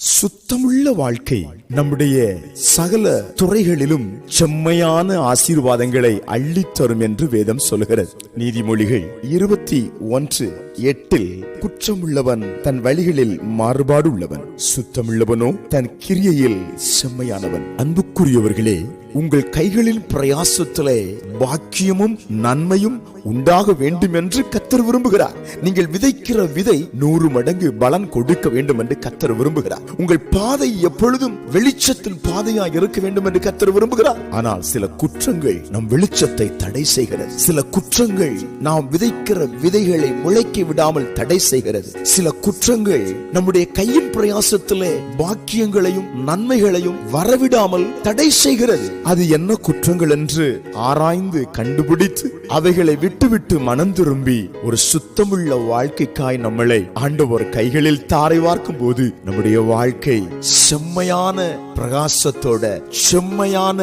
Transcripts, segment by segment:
சுத்தமுள்ள வாழ்க்கை நம்முடைய சகல துறைகளிலும் செம்மையான ஆசீர்வாதங்களை அள்ளித்தரும் என்று வேதம் சொல்கிறது நீதிமொழிகள் இருபத்தி ஒன்று எட்டில் குற்றமுள்ளவன் தன் வழிகளில் மாறுபாடு உள்ளவன் சுத்தமுள்ளவனோ தன் கிரியையில் செம்மையானவன். அன்புக்குரியவர்களே உங்கள் கைகளின் பிரயாசத்திலே பாக்கியமும் நன்மையும் உண்டாக வேண்டும் என்று கத்தர் விரும்புகிறார். நீங்கள் விதைக்கிற விதை நூறு மடங்கு பலன் கொடுக்க வேண்டும் என்று கத்தர் விரும்புகிறார். உங்கள் பாதை எப்பொழுதும் வெளிச்சத்தில் பாதையாக இருக்க வேண்டும் என்று கத்தர் விரும்புகிறார். ஆனால் சில குற்றங்கள் நம் வெளிச்சத்தை தடை செய்கிறது. சில குற்றங்கள் நாம் விதைக்கிற விதைகளை முளைக்க விடாமல் தடை செய்கிறது. சில குற்றங்கள் நம்முடைய கையின் பிரயாசத்திலே பாக்கியங்களையும் நன்மைகளையும் வரவிடாமல் தடை செய்கிறது. அது என்ன குற்றங்கள் என்று ஆராய்ந்து கண்டுபிடித்து அவைகளை விட்டுவிட்டு மனம் திரும்பி ஒரு சுத்தமுள்ள வாழ்க்கைக்காய் நம்மளை ஆண்டவர் கைகளில் தாரை பார்க்கும் போது நம்முடைய வாழ்க்கை செம்மையான பிரகாசத்தோட செம்மையான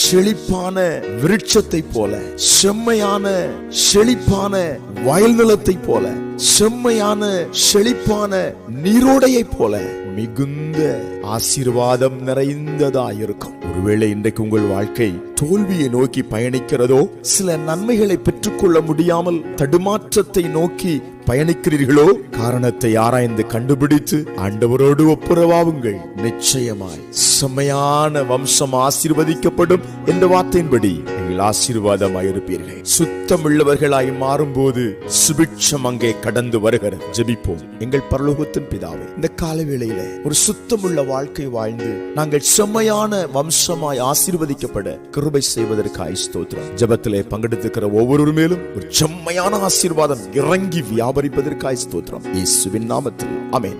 செழிப்பான விருட்சத்தை போல செம்மையான செழிப்பான வயல் நிலத்தை போல செம்மையான செழிப்பான நீரோடையை போல மிகுந்த ஆசீர்வாதம் நிறைந்ததாயிருக்கும். ஒருவேளை இன்றைக்கு உங்கள் வாழ்க்கை தோல்வியை நோக்கி பயணிக்கிறதோ சில நன்மைகளை பெற்றுக்கொள்ள முடியாமல் தடுமாற்றத்தை நோக்கி பயணிக்கிறீர்களோ காரணத்தை ஆராய்ந்து கண்டுபிடித்து ஆண்டவரோடு ஒப்புரவாவுங்கள். நிச்சயமாய் செம்மையான வம்சம் ஆசீர்வதிக்கப்படும் என்ற வார்த்தையின்படி நீங்கள் ஆசீர்வாதமாய் இருப்பீர்கள் மாறும் மாறும்போது சுபிட்சம் அங்கே கடந்து வருகிறது. ஜெபிப்போம். எங்கள் பரலோகத்தின் பிதாவை இந்த கால வேளையில ஒரு சுத்தமுள்ள வாழ்க்கை வாழ்ந்து நாங்கள் செம்மையான வம்சமாய் ஆசீர்வதிக்கப்பட கிருபை செய்வதற்காய் ஸ்தோத்திரம். ஜபத்திலே பங்கெடுத்துக்கிற ஒவ்வொரு மேலும் ஒரு செம்மையான ஆசீர்வாதம் இறங்கி வியாபரிப்பதற்காய் ஸ்தோத்திரம். இயேசுவின் நாமத்தில். அமேன்